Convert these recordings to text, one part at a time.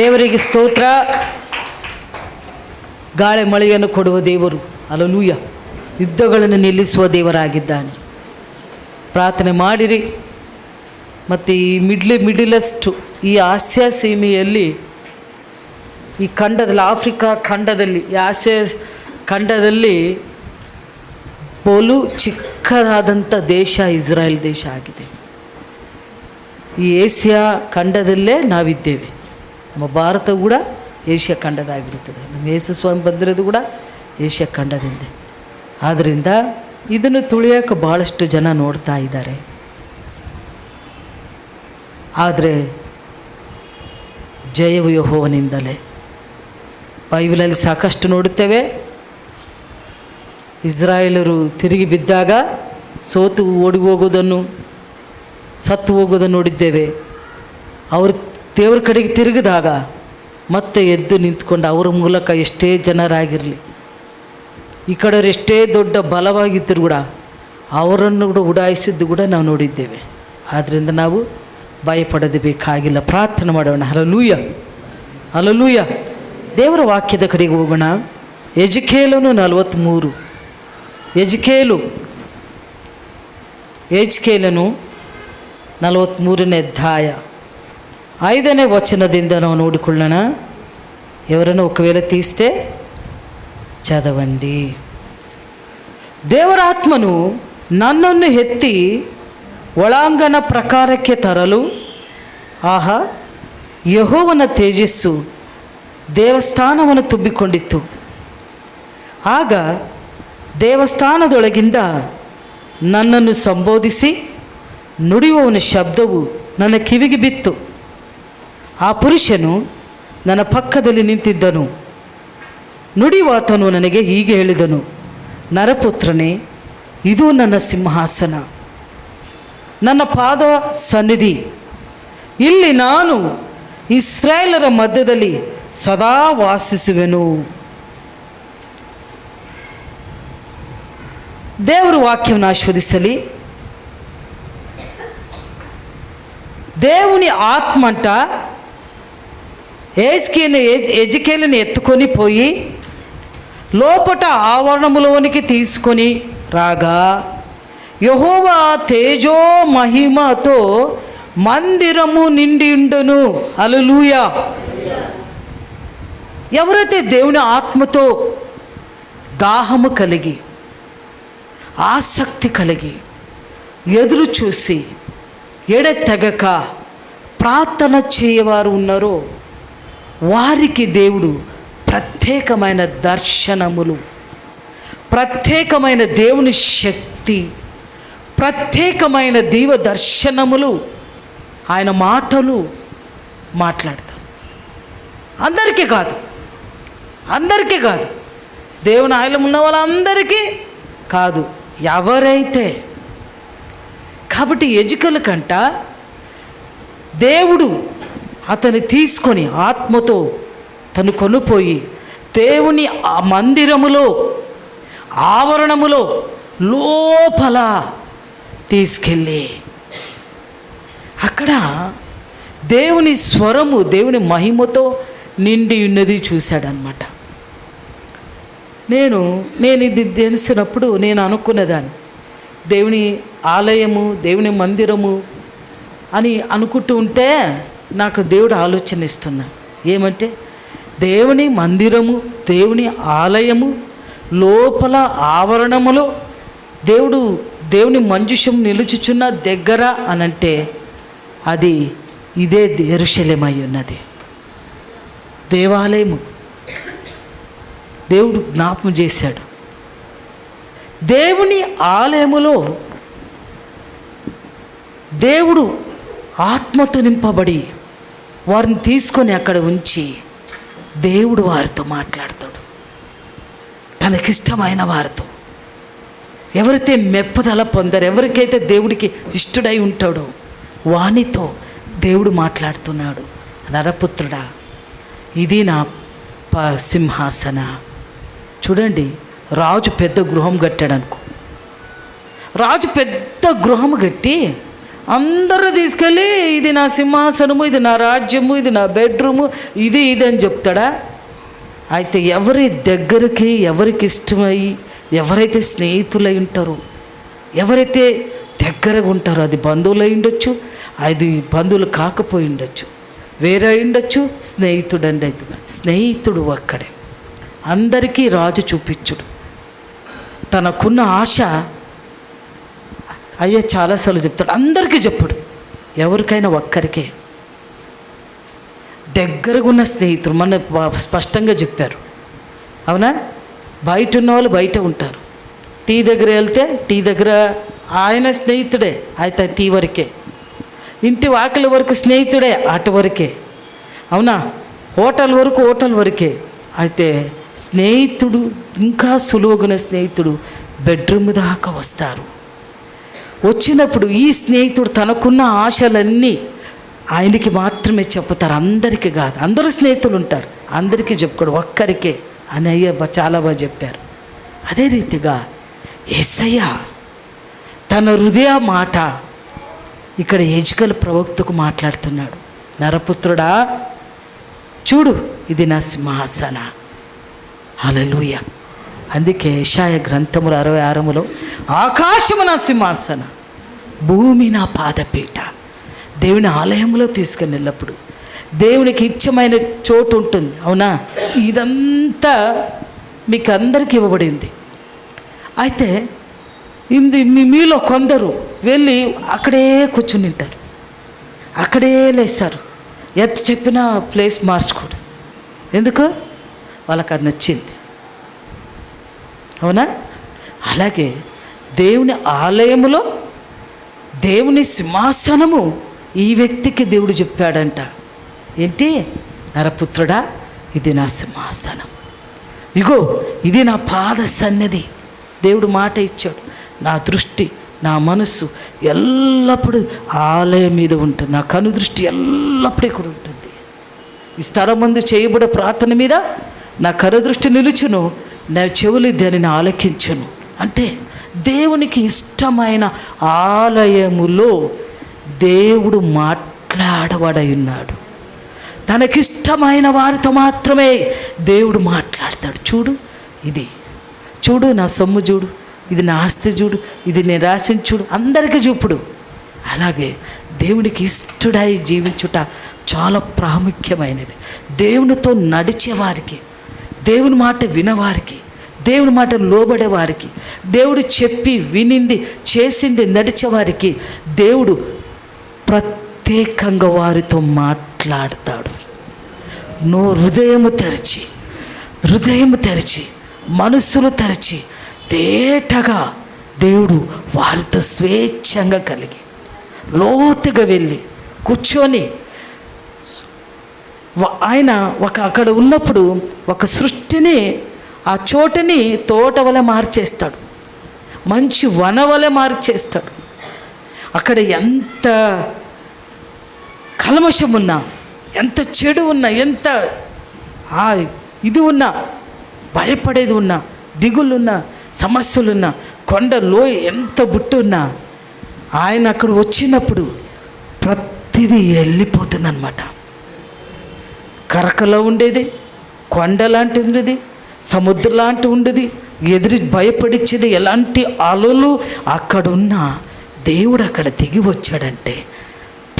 ದೇವರಿಗೆ ಸ್ತೋತ್ರ. ಗಾಳಿ ಮಳೆಯನ್ನು ಕೊಡುವ ದೇವರು. ಅಲಲೂಯ. ಯುದ್ಧಗಳನ್ನು ನಿಲ್ಲಿಸುವ ದೇವರಾಗಿದ್ದಾನೆ. ಪ್ರಾರ್ಥನೆ ಮಾಡಿರಿ. ಮತ್ತು ಈ ಮಿಡ್ಲಿ ಮಿಡಿಲಸ್ಟು ಈ ಆಸ್ಯ ಸೀಮೆಯಲ್ಲಿ, ಈ ಖಂಡದಲ್ಲಿ, ಆಫ್ರಿಕಾ ಖಂಡದಲ್ಲಿ, ಈ ಆಸ್ಯ ಖಂಡದಲ್ಲಿ ಬೋಲು ಚಿಕ್ಕದಾದಂಥ ದೇಶ ಇಸ್ರಾಯೇಲ್ ದೇಶ ಆಗಿದೆ. ಈ ಏಷ್ಯಾ ಖಂಡದಲ್ಲೇ ನಾವಿದ್ದೇವೆ. ನಮ್ಮ ಭಾರತ ಕೂಡ ಏಷ್ಯಾ ಖಂಡದಾಗಿರುತ್ತದೆ. ನಮ್ಮ ಯೇಸು ಸ್ವಾಮಿ ಬಂದಿರೋದು ಕೂಡ ಏಷ್ಯಾ ಖಂಡದಿಂದ. ಆದ್ದರಿಂದ ಇದನ್ನು ತುಳಿಯೋಕೆ ಭಾಳಷ್ಟು ಜನ ನೋಡ್ತಾ ಇದ್ದಾರೆ. ಆದರೆ ಜಯವು ಯಹೋವನಿಂದಲೇ. ಬೈಬಲಲ್ಲಿ ಸಾಕಷ್ಟು ನೋಡುತ್ತೇವೆ. ಇಸ್ರಾಯೇಲರು ತಿರುಗಿ ಬಿದ್ದಾಗ ಸೋತು ಓಡಿ ಹೋಗೋದನ್ನು ಸತ್ತು ಹೋಗೋದನ್ನು ನೋಡಿದ್ದೇವೆ. ಅವರು ದೇವ್ರ ಕಡೆಗೆ ತಿರುಗಿದಾಗ ಮತ್ತೆ ಎದ್ದು ನಿಂತ್ಕೊಂಡು ಅವರ ಮೂಲಕ ಎಷ್ಟೇ ಜನರಾಗಿರಲಿ, ಈ ಕಡೆಯವ್ರು ಎಷ್ಟೇ ದೊಡ್ಡ ಬಲವಾಗಿದ್ದರೂ ಕೂಡ ಅವರನ್ನು ಕೂಡ ಉಡಾಯಿಸಿದ್ದು ಕೂಡ ನಾವು ನೋಡಿದ್ದೇವೆ. ಆದ್ದರಿಂದ ನಾವು ಭಯಪಡದೆ ಬೇಕಾಗಿಲ್ಲ ಪ್ರಾರ್ಥನೆ ಮಾಡೋಣ. ಹಲಲೂಯ ಹಲಲೂಯ ದೇವರ ವಾಕ್ಯದ ಕಡೆಗೆ ಹೋಗೋಣ. ಎಜುಕೇಲನು ನಲವತ್ತ್ಮೂರು ಎಜುಕೇಲು. ಎಜುಕೇಲನು ನಲವತ್ತ್ಮೂರನೇ ಅಧ್ಯಾಯ. ಐದನೇ ವಚನದಿಂದ ನಾವು ನೋಡಿಕೊಳ್ಳೋಣ. ఎవరైనా ಒಕ್ಕವೇಲೆ తీస్తే ಚದವಂಡಿ ದೇವರಾತ್ಮನು ನನ್ನನ್ನು ಎತ್ತಿ ಒಳಾಂಗಣ ಪ್ರಕಾರಕ್ಕೆ ತರಲು, ಆಹಾ, ಯಹೋವನ ತೇಜಸ್ಸು ದೇವಸ್ಥಾನವನ್ನು ತುಂಬಿಕೊಂಡಿತ್ತು. ಆಗ ದೇವಸ್ಥಾನದೊಳಗಿಂದ ನನ್ನನ್ನು ಸಂಬೋಧಿಸಿ ನುಡಿಯುವವನ ಶಬ್ದವು ನನ್ನ ಕಿವಿಗೆ ಬಿತ್ತು. ಆ ಪುರುಷನು ನನ್ನ ಪಕ್ಕದಲ್ಲಿ ನಿಂತಿದ್ದನು ನುಡಿವಾತನು ನನಗೆ ಹೀಗೆ ಹೇಳಿದನು ನರಪುತ್ರನೇ ಇದು ನನ್ನ ಸಿಂಹಾಸನ ನನ್ನ ಪಾದ ಸನ್ನಿಧಿ ಇಲ್ಲಿ ನಾನು ಇಸ್ರಾಯೇಲರ ಮಧ್ಯದಲ್ಲಿ ಸದಾ ವಾಸಿಸುವೆನು ದೇವರು ವಾಕ್ಯವನ್ನು ಆಸ್ವಾದಿಸಲಿ దేవుని ఆత్మంట ఏజ్కేని ఎజికేలిని ఎత్తుకొని పోయి లోపట ఆవరణములోనికి తీసుకొని రాగా యహోవా తేజో మహిమతో మందిరము నిండి ఉండును అలలుయా ఎవరైతే దేవుని ఆత్మతో దాహము కలిగి ఆసక్తి కలిగి ఎదురు చూసి ఎడతెగక ప్రార్థన చేయవారు ఉన్నారో వారికి దేవుడు ప్రత్యేకమైన దర్శనములు ప్రత్యేకమైన దేవుని శక్తి ప్రత్యేకమైన దీవ దర్శనములు ఆయన మాటలు మాట్లాడతారు. అందరికీ కాదు అందరికీ కాదు. దేవుని ఆయన ఉన్న వాళ్ళందరికీ కాదు ఎవరైతే. కాబట్టి ఎజుకల కంట దేవుడు అతని తీసుకొని ఆత్మతో తను కొనుపోయి దేవుని ఆ మందిరములో ఆవరణములో లోపల తీసుకెళ్ళి అక్కడ దేవుని స్వరము దేవుని మహిమతో నిండి ఉన్నది చూశాడనమాట నేను నేను ఇది తెలిసినప్పుడు నేను అనుకునేదాన్ని దేవుని ఆలయము దేవుని మందిరము అని అనుకుంటూ ఉంటే నాకు దేవుడు ఆలోచన ఇస్తున్నా. ఏమంటే దేవుని మందిరము దేవుని ఆలయము లోపల ఆవరణములో దేవుడు దేవుని మంజుషం నిలుచుచున్న దగ్గర అనంటే అది ఇదే ఎరుశల్యమై ఉన్నది దేవాలయము. దేవుడు జ్ఞాపం చేశాడు. దేవుని ఆలయములో దేవుడు ఆత్మతో నింపబడి వారిని తీసుకొని అక్కడ ఉంచి దేవుడు వారితో మాట్లాడతాడు. తనకిష్టమైన వారితో. ఎవరైతే మెప్పుదల పొందారు ఎవరికైతే దేవుడికి ఇష్టడై ఉంటాడో వానితో దేవుడు మాట్లాడుతున్నాడు. నరపుత్రుడా ఇది నా ప సింహాసన. చూడండి రాజు పెద్ద గృహం కట్టాడు అనుకో రాజు పెద్ద గృహం కట్టి అందరూ తీసుకెళ్ళి ఇది నా సింహాసనము ఇది నా రాజ్యము ఇది నా బెడ్రూము ఇది ఇది అని చెప్తాడా? అయితే ఎవరి దగ్గరికి ఎవరికి ఇష్టమై ఎవరైతే స్నేహితులై ఉంటారో ఎవరైతే దగ్గరగా ఉంటారో అది బంధువులు ఉండొచ్చు అది బంధువులు కాకపోయి ఉండొచ్చు వేరే ఉండొచ్చు స్నేహితుడు అండి అయితే స్నేహితుడు ఒక్కడే. అందరికీ రాజు చూపించుడు. తనకున్న ఆశ అయ్యా చాలాసార్లు చెప్తాడు. అందరికీ చెప్పడు. ఎవరికైనా ఒక్కరికే. దగ్గరగా ఉన్న స్నేహితులు మన స్పష్టంగా చెప్పారు. అవునా? బయట ఉన్న వాళ్ళు బయట ఉంటారు. టీ దగ్గర వెళ్తే టీ దగ్గర ఆయన స్నేహితుడే అయితే టీ వరకే. ఇంటి వాకిలి వరకు స్నేహితుడే అటు వరకే. అవునా? హోటల్ వరకు హోటల్ వరకే. అయితే స్నేహితుడు ఇంకా సులువుగున స్నేహితుడు బెడ్రూమ్ దాకా వస్తారు. వచ్చినప్పుడు ఈ స్నేహితుడు తనకున్న ఆశలన్నీ ఆయనకి మాత్రమే చెప్పుతారు. అందరికీ కాదు. అందరూ స్నేహితులు ఉంటారు. అందరికీ చెప్పుకోడు. ఒక్కరికే అని అయ్య చాలా బాగా చెప్పారు. అదే రీతిగా ఎస్సయ్య తన హృదయ మాట ఇక్కడ ఎజుకల ప్రవక్తకు మాట్లాడుతున్నాడు. నరపుత్రుడా చూడు ఇది నా సింహాసన. హలలుయ అందుకే యెషాయ గ్రంథములు అరవై ఆరములో ఆకాశము నా సింహాసన భూమి నా పాదపీఠ దేవుని ఆలయంలో తీసుకుని వెళ్ళినప్పుడు దేవునికి ఇచ్చమైన చోటు ఉంటుంది. అవునా? ఇదంతా మీకు అందరికి ఇవ్వబడింది. అయితే ఇంది మీ మీలో కొందరు వెళ్ళి అక్కడే కూర్చుని ఉంటారు. అక్కడే లేస్తారు. ఎంత చెప్పినా ప్లేస్ మార్చుకోడు ఎందుకు? వాళ్ళకి అది నచ్చింది. అవునా? అలాగే దేవుని ఆలయములో దేవుని సింహాసనము ఈ వ్యక్తికి దేవుడు చెప్పాడంట. ఏంటి? నరపుత్రుడా ఇది నా సింహాసనం. ఇగో ఇది నా పాద సన్నిధి. దేవుడు మాట ఇచ్చాడు. నా దృష్టి నా మనస్సు ఎల్లప్పుడూ ఆలయం మీద ఉంటుంది. నా కను దృష్టి ఎల్లప్పుడూ ఇక్కడ ఉంటుంది. ఈ స్థలం ముందు చేయబడే ప్రార్థన మీద నా కరదృష్టి నిలుచును. నా చెవులు దానిని ఆలకించను. అంటే దేవునికి ఇష్టమైన ఆలయములో దేవుడు మాట్లాడబడై ఉన్నాడు తనకిష్టమైన వారితో మాత్రమే దేవుడు మాట్లాడతాడు. చూడు ఇది. చూడు నా సొమ్ము చూడు. ఇది నా ఆస్తి చూడు. ఇది నేను చూడు. అందరికీ చూపుడు. అలాగే దేవునికి ఇష్టడై జీవించుట చాలా ప్రాముఖ్యమైనది. దేవునితో నడిచేవారికి దేవుని మాట వినవారికి దేవుని మాట లోబడే వారికి దేవుడు చెప్పి వినింది చేసింది నడిచేవారికి దేవుడు ప్రత్యేకంగా వారితో మాట్లాడతాడు. నో హృదయము తెరిచి హృదయము తెరిచి మనస్సులు తెరిచి తేటగా దేవుడు వారితో స్వేచ్ఛంగా కలిగి లోతుగా వెళ్ళి కూర్చొని ఆయన ఒక అక్కడ ఉన్నప్పుడు ఒక సృష్టిని ఆ చోటని తోట వలె మార్చేస్తాడు. మంచి వన వలె మార్చేస్తాడు. అక్కడ ఎంత కల్మషం ఉన్నా ఎంత చెడు ఉన్నా ఎంత ఆ ఇది ఉన్నా భయపడేది ఉన్నా దిగులున్నా సమస్యలున్నా కొండలో ఎంత బుట్టు ఉన్నా ఆయన అక్కడ వచ్చినప్పుడు ప్రతిదీ వెళ్ళిపోతుందన్నమాట. కరకలో ఉండేది కొండ లాంటి ఉండేది సముద్రం లాంటి ఉండేది ఎదురు భయపడిచ్చేది ఎలాంటి అలలు అక్కడున్న దేవుడు అక్కడ దిగి వచ్చాడంటే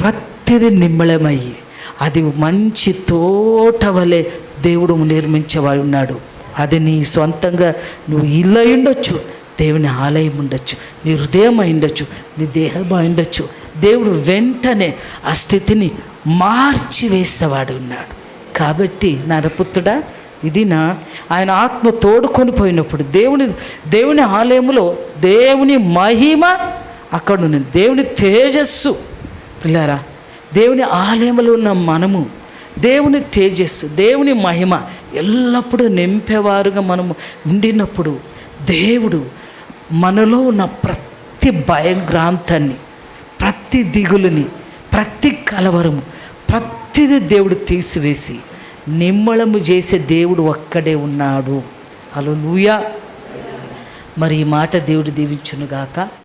ప్రతిదీ నిమ్మళమయ్యి అది మంచి తోట వలె దేవుడు నిర్మించేవాడు ఉన్నాడు. అది నీ సొంతంగా నువ్వు ఇల్లు ఉండొచ్చు దేవుని ఆలయం ఉండొచ్చు నీ హృదయం అయిండొచ్చు నీ దేహం అయిండొచ్చు దేవుడు వెంటనే ఆ స్థితిని మార్చి వేసేవాడు ఉన్నాడు. కాబట్టి నరపుత్రుడా ఇది నా. ఆయన ఆత్మ తోడుకొని పోయినప్పుడు దేవుని దేవుని ఆలయములో దేవుని మహిమ అక్కడ ఉంది దేవుని తేజస్సు. పిల్లారా దేవుని ఆలయములో ఉన్న మనము దేవుని తేజస్సు దేవుని మహిమ ఎల్లప్పుడూ నింపేవారుగా మనము ఉండినప్పుడు దేవుడు మనలో ఉన్న ప్రతి భయగ్రాంతాన్ని ప్రతి దిగులుని ప్రతి కలవరము ప్రతి ప్రతిదీ దేవుడు తీసివేసి నిమ్మళము చేసే దేవుడు ఒక్కడే ఉన్నాడు. అలా మరి ఈ మాట దేవుడు దీవించునుగాక.